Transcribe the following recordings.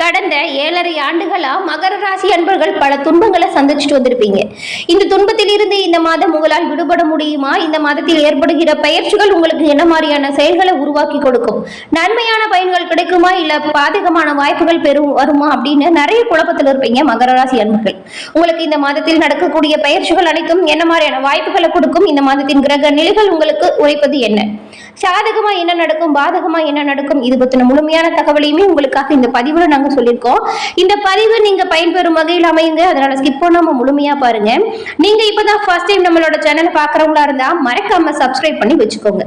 கடந்த ஏழரை ஆண்டுகளா மகர ராசி அன்பர்கள் பல துன்பங்களை சந்திச்சுட்டு வந்திருப்பீங்க. இந்த துன்பத்தில் இருந்து இந்த மாதம் உங்களால் விடுபட முடியுமா? இந்த மாதத்தில் ஏற்படுகிற பயிற்சிகள் உங்களுக்கு என்ன மாதிரியான செயல்களை உருவாக்கி கொடுக்கும்? நன்மையான பயன்கள் கிடைக்குமா? இல்ல பாதகமான வாய்ப்புகள் பெரும் வருமா? அப்படின்னு நிறைய குழப்பத்தில் இருப்பீங்க மகர ராசி அன்பர்கள். உங்களுக்கு இந்த மாதத்தில் நடக்கக்கூடிய பயிற்சிகள் அனைத்தும் என்ன மாதிரியான வாய்ப்புகளை கொடுக்கும்? இந்த மாதத்தின் கிரக நிலைகள் உங்களுக்கு உரைப்பது என்ன? சாதகமா என்ன நடக்கும்? பாதகமா என்ன நடக்கும்? இது பத்தின முழுமையான தகவலையுமே உங்களுக்காக இந்த பதிவுல நாங்க சொல்லியிருக்கோம். இந்த பதிவு நீங்க பயன்பெறும் வகையில் அமையுங்க. அதனால ஸ்கிப் பண்ணாம முழுமையா பாருங்க. நீங்க இப்பதான் ஃபர்ஸ்ட் டைம் நம்மளோட சேனலை பாக்குறவங்களா இருந்தா மறக்காம சப்ஸ்கிரைப் பண்ணி வச்சுக்கோங்க.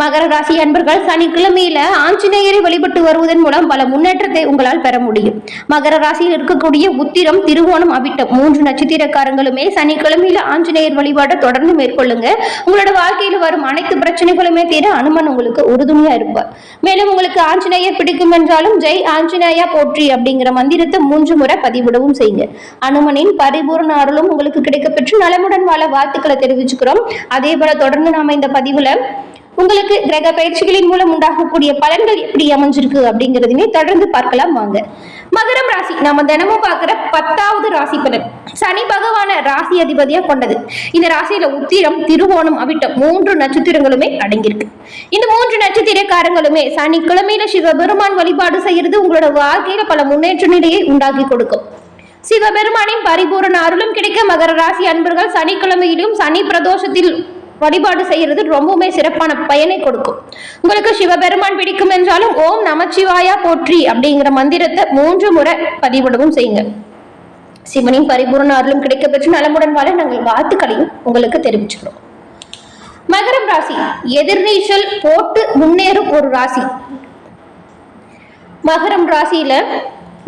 மகர ராசி அன்பர்கள் சனிக்கிழமையில ஆஞ்சநேயரை வழிபட்டு வருவதன் மூலம் பல முன்னேற்றத்தை உங்களால் பெற முடியும். மகர ராசியில் இருக்கக்கூடிய உத்திரம் திருவோணம் அவிட்டம் மூன்று நட்சத்திரக்காரங்களுமே சனிக்கிழமையில ஆஞ்சநேயர் வழிபாட்டை தொடர்ந்து மேற்கொள்ளுங்க. உங்களோட வாழ்க்கையில வரும் அனைத்து பிரச்சனைகளுமே தீர அனுமன் உங்களுக்கு உறுதுணையா இருப்பார். மேலும் உங்களுக்கு ஆஞ்சநேயர் பிடிக்கும் என்றாலும் ஜெய் ஆஞ்சநேயா போற்றி அப்படிங்கிற மந்திரத்தை மூன்று முறை பதிவிடவும் செய்யுங்க. அனுமனின் பரிபூர்ண அருளும் உங்களுக்கு கிடைக்கப்பெற்று நலமுடன் வாழ வாழ்த்துக்களை தெரிவிச்சுக்கிறோம். அதே போல தொடர்ந்து நாம இந்த பதிவுல உங்களுக்கு கிரக பயிற்சிகளின் மூலம் உண்டாகக்கூடிய பலன்கள் எப்படி அமைஞ்சிருக்கு அப்படிங்கிறதுமே தொடர்ந்து பார்க்கலாம் வாங்க. மகரம் ராசி நாம தினமும் பார்க்கிற பத்தாவது ராசி பலன். சனி பகவான ராசி அதிபதியா கொண்டது. இந்த ராசியில உத்திரம் திருவோணம் அவிட்டம் மூன்று நட்சத்திரங்களுமே அடங்கியிருக்கு. இந்த மூன்று நட்சத்திரக்காரங்களுமே சனிக்கிழமையில சிவபெருமான் வழிபாடு செய்யறது உங்களோட வாழ்க்கையில பல முன்னேற்ற நிலையை உண்டாக்கி கொடுக்கும். சிவபெருமானின் பரிபூரண அருளும் கிடைக்க மகர ராசி அன்பர்கள் சனிக்கிழமையிலும் சனி பிரதோஷத்தில் வழிபாடு செய்யறது ரொம்பவுமே சிறப்பான பயனை கொடுக்கும். உங்களுக்கு சிவபெருமான் பிடிக்கும் என்றாலும் ஓம் நமச்சிவாயா போற்றி அப்படிங்கிற மந்திரத்தை மூன்று முறை பதிவிடவும் செய்யுங்க. சிவனின் பரிபூர்ண அருளும் கிடைக்க பெற்று நலமுடன் வாழ நாங்கள் வாழ்த்துக்களையும் உங்களுக்கு தெரிவிச்சுக்கிறோம். மகரம் ராசி எதிர்நீச்சல் போட்டு முன்னேறும் ஒரு ராசி. மகரம் ராசியில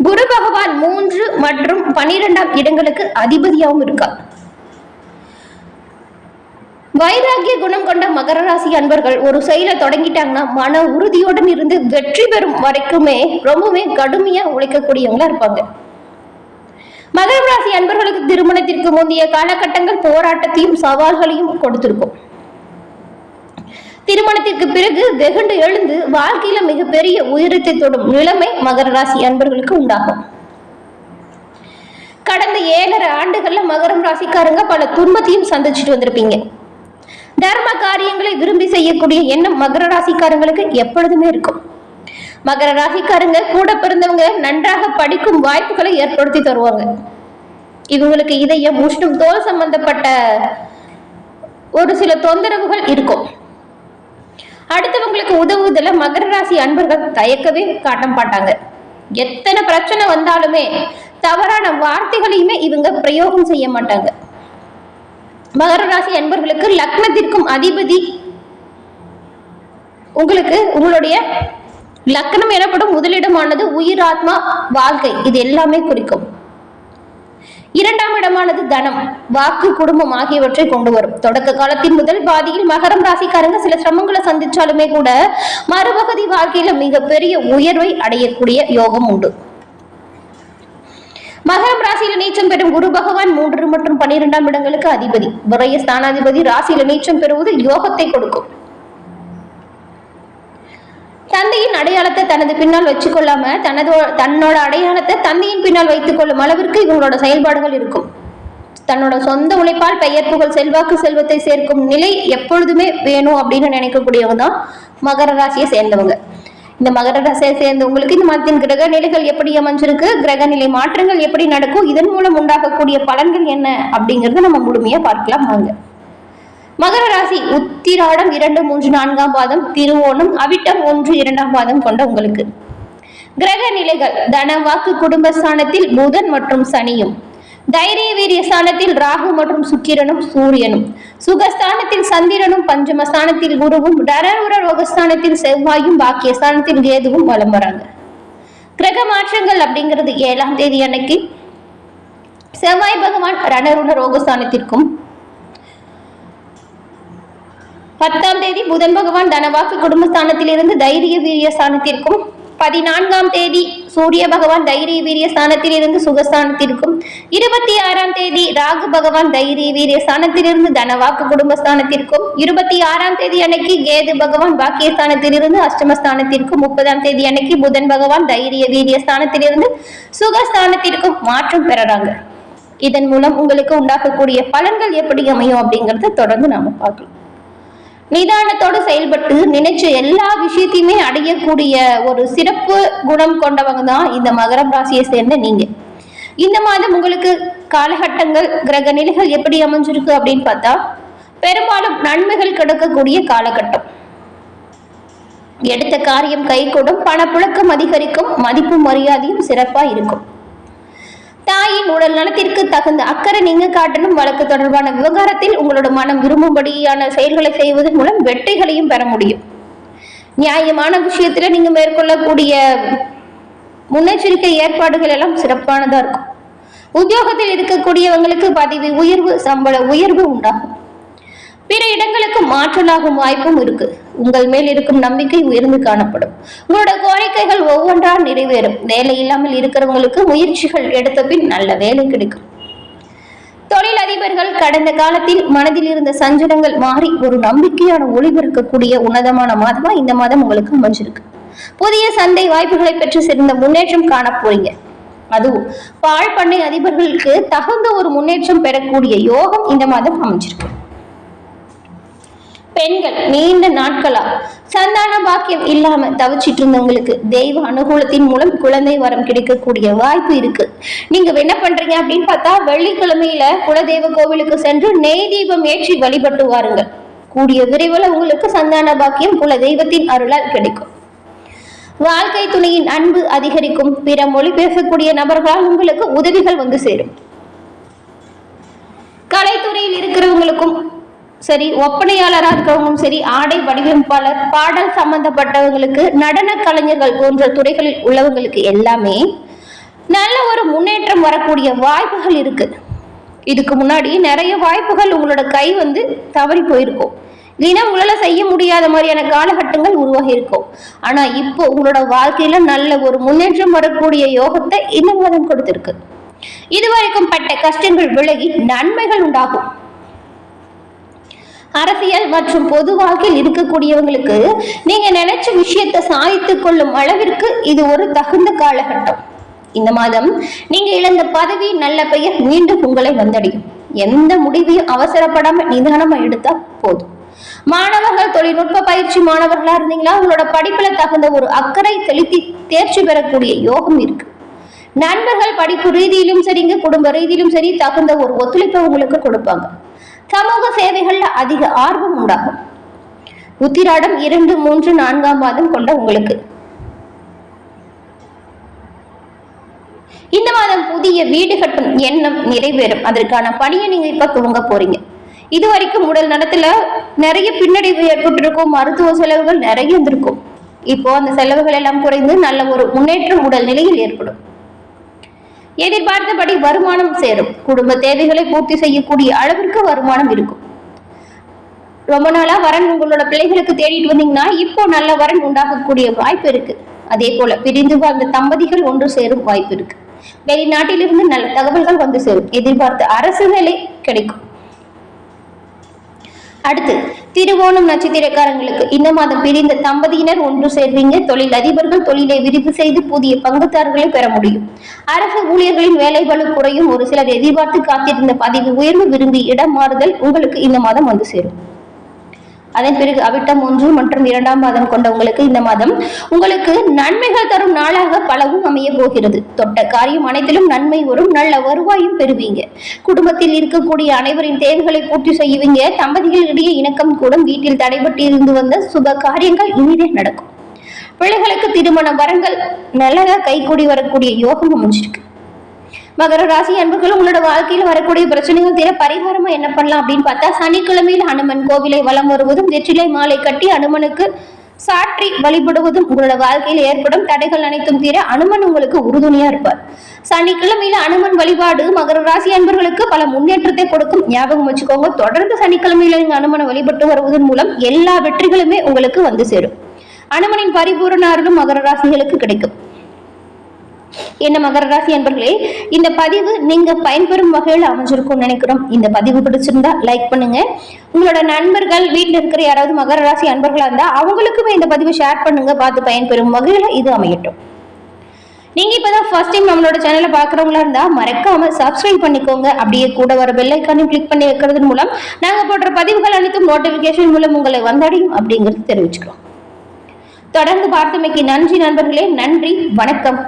குரு பகவான் மூன்று மற்றும் பனிரெண்டாம் இடங்களுக்கு அதிபதியாகவும் இருக்கார். வைராகிய குணம் கொண்ட மகர ராசி அன்பர்கள் ஒரு செயலை தொடங்கிட்டாங்கன்னா மன உறுதியுடன் இருந்து வெற்றி பெறும் வரைக்குமே ரொம்பவே கடுமையா உழைக்கக்கூடியவங்களா இருப்பாங்க. மகர ராசி அன்பர்களுக்கு திருமணத்திற்கு முந்தைய காலகட்டங்கள் போராட்டத்தையும் சவால்களையும் கொடுத்திருக்கும். திருமணத்திற்கு பிறகு வெகுண்டு எழுந்து வாழ்க்கையில மிகப்பெரிய உயரத்தை தொடும் நிலைமை மகர ராசி அன்பர்களுக்கு உண்டாகும். கடந்த ஏழரை ஆண்டுகள்ல மகரம் ராசிக்காரங்க பல துன்பத்தையும் சந்திச்சுட்டு வந்திருப்பீங்க. தர்ம காரியங்களை விரும்பி செய்யக்கூடிய எண்ணம் மகர ராசிக்காரங்களுக்கு எப்பொழுதுமே இருக்கும். மகர ராசிக்காரங்க கூட பிறந்தவங்க நன்றாக படிக்கும் வாய்ப்புகளை ஏற்படுத்தி தருவாங்க. இவங்களுக்கு இதயம் உஷ்ணம் தோல் சம்பந்தப்பட்ட ஒரு சில தொந்தரவுகள் இருக்கும். அடுத்தவங்களுக்கு உதவுவதில் மகர ராசி அன்பர்கள் தயக்கவே காட்ட மாட்டாங்க. எத்தனை பிரச்சனை வந்தாலுமே தவறான வார்த்தைகளையுமே இவங்க பிரயோகம் செய்ய மாட்டாங்க. மகர ராசி அன்பர்களுக்கு லக்னத்திற்கும் அதிபதி உங்களுக்கு உங்களுடைய லக்னம் எனப்படும் முதலிடமானது உயிர் ஆத்மா வாழ்க்கை. இது எல்லாமே குறிக்கும். இரண்டாம் இடமானது தனம். வாக்கு குடும்பம் ஆகியவற்றை கொண்டு வரும். தொடக்க காலத்தின் முதல் பாதியில் மகரம் ராசிக்காரங்க சில சிரமங்களை சந்திச்சாலுமே கூட மறுபகுதி வாழ்க்கையில மிகப்பெரிய உயர்வை அடையக்கூடிய யோகம் உண்டு. மகரம் நீச்சம் பெறும் குரு பகவான் மூன்று மற்றும் பன்னிரெண்டாம் இடங்களுக்கு அதிபதி. விரைய ஸ்தானாதிபதி ராசியில நீச்சம் பெறுவது யோகத்தை கொடுக்கும். தந்தையின் அடையாளத்தை தனது பின்னால் வச்சுக்கொள்ளாம தனது தன்னோட அடையாளத்தை தந்தையின் பின்னால் வைத்துக் கொள்ளும் அளவிற்கு இவங்களோட செயல்பாடுகள் இருக்கும். தன்னோட சொந்த உழைப்பால் பெயர் புகழ் செல்வாக்கு செல்வத்தை சேர்க்கும் நிலை எப்பொழுதுமே வேணும் அப்படின்னு நினைக்கக்கூடியவங்க தான் மகர ராசியை சேர்ந்தவங்க. இந்த மகர ராசியை சேர்ந்தவங்களுக்கு இந்த மாதத்தின் கிரக நிலைகள் எப்படி அமைஞ்சிருக்கு? கிரக நிலை மாற்றங்கள் எப்படி நடக்கும்? இதன் மூலம் உண்டாகக்கூடிய பலன்கள் என்ன? அப்படிங்கறத நம்ம முழுமையா பார்க்கலாம் வாங்க. மகர ராசி உத்திராடம் இரண்டு மூன்று நான்காம் பாதம் திருவோணம் அவிட்டம் ஒன்று இரண்டாம் பாதம் கொண்ட உங்களுக்கு. கிரக நிலைகள் தன வாக்கு குடும்பஸ்தானத்தில் புதன் மற்றும் சனியும். தைரிய வீரிய ஸ்தானத்தில் ராகு மற்றும் சுக்கிரனும் சூரியனும். சுகஸ்தானத்தில் சந்திரனும் பஞ்சமஸ்தானத்தில் குருவும் தரவுர ரோகஸ்தானத்தில் செவ்வாயும் பாக்கியஸ்தானத்தில் கேதுவும் வலம் வராங்க. கிரக மாற்றங்கள் அப்படிங்கிறது ஏழாம் தேதி அன்னைக்கு. செவ்வாய் பகவான் ரணருண ரோகஸ்தானத்திற்கும். பத்தாம் தேதி புதன் பகவான் தனவாக்கு குடும்பஸ்தானத்திலிருந்து தைரிய வீரிய ஸ்தானத்திற்கும். பதினான்காம் தேதி சூரிய பகவான் தைரிய வீரிய ஸ்தானத்தில் இருந்து சுகஸ்தானத்திற்கும் இருபத்தி ஆறாம் தேதி ராகு பகவான் தைரிய வீரிய ஸ்தானத்திலிருந்து தனவாக்கு குடும்பஸ்தானத்திற்கும் இருபத்தி ஆறாம் தேதி அன்னைக்கு கேது பகவான் பாக்கியஸ்தானத்தில் இருந்து அஷ்டமஸ்தானத்திற்கும் முப்பதாம் தேதி அன்னைக்கு புதன் பகவான் தைரிய வீரிய ஸ்தானத்திலிருந்து சுகஸ்தானத்திற்கும் மாற்றம் பெறறாங்க. இதன் மூலம் உங்களுக்கு உண்டாக்கக்கூடிய பலன்கள் எப்படி அமையும் அப்படிங்கறத தொடர்ந்து நாம பார்க்கலாம். நிதானத்தோடு செயல்பட்டு நினைச்ச எல்லா விஷயத்தையுமே அடையக்கூடிய ஒரு சிறப்பு குணம் கொண்டவங்க தான் இந்த மகரம் ராசியை சேர்ந்த நீங்க. இந்த மாதம் உங்களுக்கு காலகட்டங்கள் கிரக நிலைகள் எப்படி அமைஞ்சிருக்கு அப்படின்னு பார்த்தா பெரும்பாலும் நன்மைகள் கிடைக்கக்கூடிய காலகட்டம். எடுத்த காரியம் கைகூடும் பணப்புழக்கம் அதிகரிக்கும் மதிப்பு மரியாதையும் சிறப்பா இருக்கும். தாயின் உடல் நலத்திற்கு தகுந்த அக்கறை நீங்க காட்டணும். வழக்கு தொடர்பான விவகாரத்தில் உங்களோட மனம் விரும்பும்படியான செயல்களை செய்வதன் மூலம் வெற்றிகளையும் பெற முடியும். நியாயமான விஷயத்துல நீங்க மேற்கொள்ளக்கூடிய முன்னெச்சரிக்கை ஏற்பாடுகள் எல்லாம் சிறப்பானதா இருக்கும். உத்தியோகத்தில் இருக்கக்கூடியவங்களுக்கு பதவி உயர்வு சம்பள உயர்வு உண்டாகும். பிற இடங்களுக்கு மாற்றலாகும் வாய்ப்பும் இருக்கு. உங்கள் மேல் இருக்கும் நம்பிக்கை உயர்ந்து காணப்படும். உங்களோட கோரிக்கைகள் ஒவ்வொன்றா நிறைவேறும். வேலை இல்லாமல் இருக்கிறவங்களுக்கு முயற்சிகள் எடுத்த பின் நல்ல வேலை கிடைக்கும். தொழில் அதிபர்கள் கடந்த காலத்தில் மனதில் இருந்த சஞ்சலங்கள் மாறி ஒரு நம்பிக்கையான ஒளிபெருக்கக்கூடிய உன்னதமான மாதமா இந்த மாதம் உங்களுக்கு அமைஞ்சிருக்கு. புதிய சந்தை வாய்ப்புகளை பெற்று சிறந்த முன்னேற்றம் காண போறீங்க அதுவும் பால் பண்ணை அதிபர்களுக்கு தகுந்த ஒரு முன்னேற்றம் பெறக்கூடிய யோகம் இந்த மாதம் அமைஞ்சிருக்கு. பெண்கள் நீண்ட நாட்களா? சந்தான பாக்கியம் இல்லாம தவிச்சிட்டு இருந்தவங்களுக்கு தெய்வ அனுகூலத்தின் மூலம் குழந்தை வரம் கிடைக்கக்கூடிய வாய்ப்பு இருக்கு. நீங்க என்ன பண்றீங்க அப்படின்னு பார்த்தா வெள்ளிக்கிழமையில குலதெய்வ கோவிலுக்கு சென்று நெய் தீபம் ஏற்றி வழிபட்டு வாருங்கள் கூடிய விரைவில் உங்களுக்கு சந்தான பாக்கியம் குல தெய்வத்தின் அருளால் கிடைக்கும். வாழ்க்கை துணையின் அன்பு அதிகரிக்கும். பிற மொழி பேசக்கூடிய நபர்களால் உங்களுக்கு உதவிகள் வந்து சேரும். கலைத்துறையில் இருக்கிறவங்களுக்கும் சரி ஒப்பனையாளராக இருக்கிறவங்களும் சரி ஆடை வடிவமைப்பாளர் பாடல் சம்பந்தப்பட்டவங்களுக்கு நடன கலைஞர்கள் போன்ற துறைகளில் உள்ளவங்களுக்கு எல்லாமே நல்ல ஒரு முன்னேற்றம் வரக்கூடிய வாய்ப்புகள் இருக்கு. இதுக்கு முன்னாடி நிறைய வாய்ப்புகள் உங்களோட கை வந்து தவறி போயிருக்கும். இல்லைன்னா உங்களால செய்ய முடியாத மாதிரியான காலகட்டங்கள் உருவாகி இருக்கும் ஆனா இப்போ உங்களோட வாழ்க்கையில நல்ல ஒரு முன்னேற்றம் வரக்கூடிய யோகத்தை இந்த மாதம் கொடுத்திருக்கு. இதுவரைக்கும் பட்ட கஷ்டங்கள் விலகி நன்மைகள் உண்டாகும். அரசியல் மற்றும் பொது வாழ்க்கையில் இருக்கக்கூடியவங்களுக்கு நீங்க நினைச்ச விஷயத்தை சாதித்து கொள்ளும் அளவிற்கு இது ஒரு தகுந்த காலகட்டம். இந்த மாதம் நீங்க இழந்த பதவி நல்ல பெயர் மீண்டும் உங்களை வந்தடையும். எந்த முடிவையும் அவசரப்படாம நிதானமா எடுத்தா போதும். மாணவர்கள் தொழில்நுட்ப பயிற்சி மாணவர்களா இருந்தீங்களா? உங்களோட படிப்புல தகுந்த ஒரு அக்கறை செலுத்தி தேர்ச்சி பெறக்கூடிய யோகம் இருக்கு. நண்பர்கள் படிப்பு ரீதியிலும் சரிங்க குடும்ப ரீதியிலும் சரி தகுந்த ஒரு ஒத்துழைப்பை உங்களுக்கு கொடுப்பாங்க. சமூக சேவைகள்ல அதிக ஆர்வம் உண்டாகும். உத்திராடம் இரண்டு மூன்று நான்காம் மாதம் கொண்ட உங்களுக்கு. இந்த மாதம் புதிய வீடு கட்டும் எண்ணம் நிறைவேறும். அதற்கான பணியை நீங்க இப்ப துவங்க போறீங்க. இது வரைக்கும் உடல் நடத்துல நிறைய பின்னடைவு ஏற்பட்டிருக்கும். மருத்துவ செலவுகள் நிறைய இருந்திருக்கும். இப்போ அந்த செலவுகள் எல்லாம் குறைந்து நல்ல ஒரு முன்னேற்றம் உடல் நிலையில் ஏற்படும். எதிர்பார்த்தபடி வருமானம் சேரும். குடும்ப தேவைகளை பூர்த்தி செய்யக்கூடிய அளவிற்கு வருமானம் இருக்கும். ரொம்ப நாளா வரன் உங்களோட பிள்ளைகளுக்கு தேடிட்டு வந்தீங்கன்னா இப்போ நல்ல வரன் உண்டாகக்கூடிய வாய்ப்பு இருக்கு. அதே போல பிரிந்து வாழ்ந்த தம்பதிகள் ஒன்று சேரும் வாய்ப்பு இருக்கு. வெளிநாட்டிலிருந்து நல்ல தகவல்கள் வந்து சேரும். எதிர்பார்த்த அரசு வேலை கிடைக்கும். அடுத்து திருவோணம் நட்சத்திரக்காரங்களுக்கு இந்த மாதம் பிரிந்த தம்பதியினர் ஒன்று சேர்வீங்க. தொழில் அதிபர்கள் தொழிலை விரிவு செய்து புதிய பங்குதாரர்களை பெற முடியும். அரசு ஊழியர்களின் வேலைகளும் குறையும். ஒரு சிலர் எதிர்பார்த்து காத்திருந்த பதவி உயர்வு விரும்பி இடம் மாறுதல் உங்களுக்கு இந்த மாதம் வந்து சேரும். அதன் பிறகு அவிட்டம் ஒன்று மற்றும் இரண்டாம் மாதம் கொண்ட உங்களுக்கு இந்த மாதம் உங்களுக்கு நன்மைகள் தரும் நாளாக பலவும் அமைய போகிறது. தொட்ட காரியம் அனைத்திலும் நன்மை வரும். நல்ல வருவாயும் பெறுவீங்க. குடும்பத்தில் இருக்கக்கூடிய அனைவரின் தேவைகளை பூர்த்தி செய்வீங்க. தம்பதிகளிடையே இணக்கம் கூடும். வீட்டில் தடைபட்டு இருந்து வந்த சுப காரியங்கள் இனிதே நடக்கும். பிள்ளைகளுக்கு திருமண வரங்கள். நல்லதாக கைகூடி வரக்கூடிய யோகம் அமைஞ்சிருக்கு மகர ராசி அன்புகள் உங்களோட வாழ்க்கையில் வரக்கூடிய பிரச்சனைகள் தீர பரிகாரமா என்ன பண்ணலாம் அப்படின்னு பார்த்தா சனிக்கிழமையில் ஹனுமன் கோவிலை வலம் வருவதும் வெற்றிலை மாலை கட்டி அனுமனுக்கு சாற்றி வழிபடுவதும் உங்களோட வாழ்க்கையில் ஏற்படும் தடைகள் அனைத்தும் தீர அனுமன் உங்களுக்கு உறுதுணையா இருப்பார். சனிக்கிழமையில அனுமன் வழிபாடு மகர ராசி அன்பர்களுக்கு பல முன்னேற்றத்தை கொடுக்கும். ஞாபகம் வச்சுக்கோங்க தொடர்ந்து சனிக்கிழமையில நீங்க அனுமனை வழிபட்டு வருவதன் மூலம் எல்லா வெற்றிகளுமே உங்களுக்கு வந்து சேரும். அனுமனின் பரிபூரண அருளும் மகர ராசிகளுக்கு கிடைக்கும். என்ன மகர ராசி அன்பர்களே இந்த பதிவு நீங்க பயன்பெறும் வகையில் அமைஞ்சிருக்கும்னு நினைக்கிறோம். இந்த பதிவு பிடிச்சிருந்தா லைக் பண்ணுங்க. உங்களோட நண்பர்கள் வீட்டில் இருக்கிற யாராவது மகர ராசி அன்பர்களா இருந்தா அவங்களுக்குமே இந்த பதிவை ஷேர் பண்ணுங்க. பார்த்து பயன்பெறும் வகையில் இது அமையட்டும். நீங்க இப்பதான் ஃபர்ஸ்ட் டைம் நம்மளோட சேனலை பாக்குறவங்களா இருந்தா மறக்காம சப்ஸ்கிரைப் பண்ணிக்கோங்க. அப்படியே கூட வர பெல் ஐக்கானையும் கிளிக் பண்ணி வைக்கிறது மூலம் நாங்க போடுற பதிவுகள் அனைத்தும் நோட்டிபிகேஷன் மூலம் உங்களை வந்தடையும் அப்படிங்கிறது தெரிவிச்சுக்கிறோம். தொடர்ந்து பார்த்தமைக்கு நன்றி நண்பர்களே. நன்றி. வணக்கம்.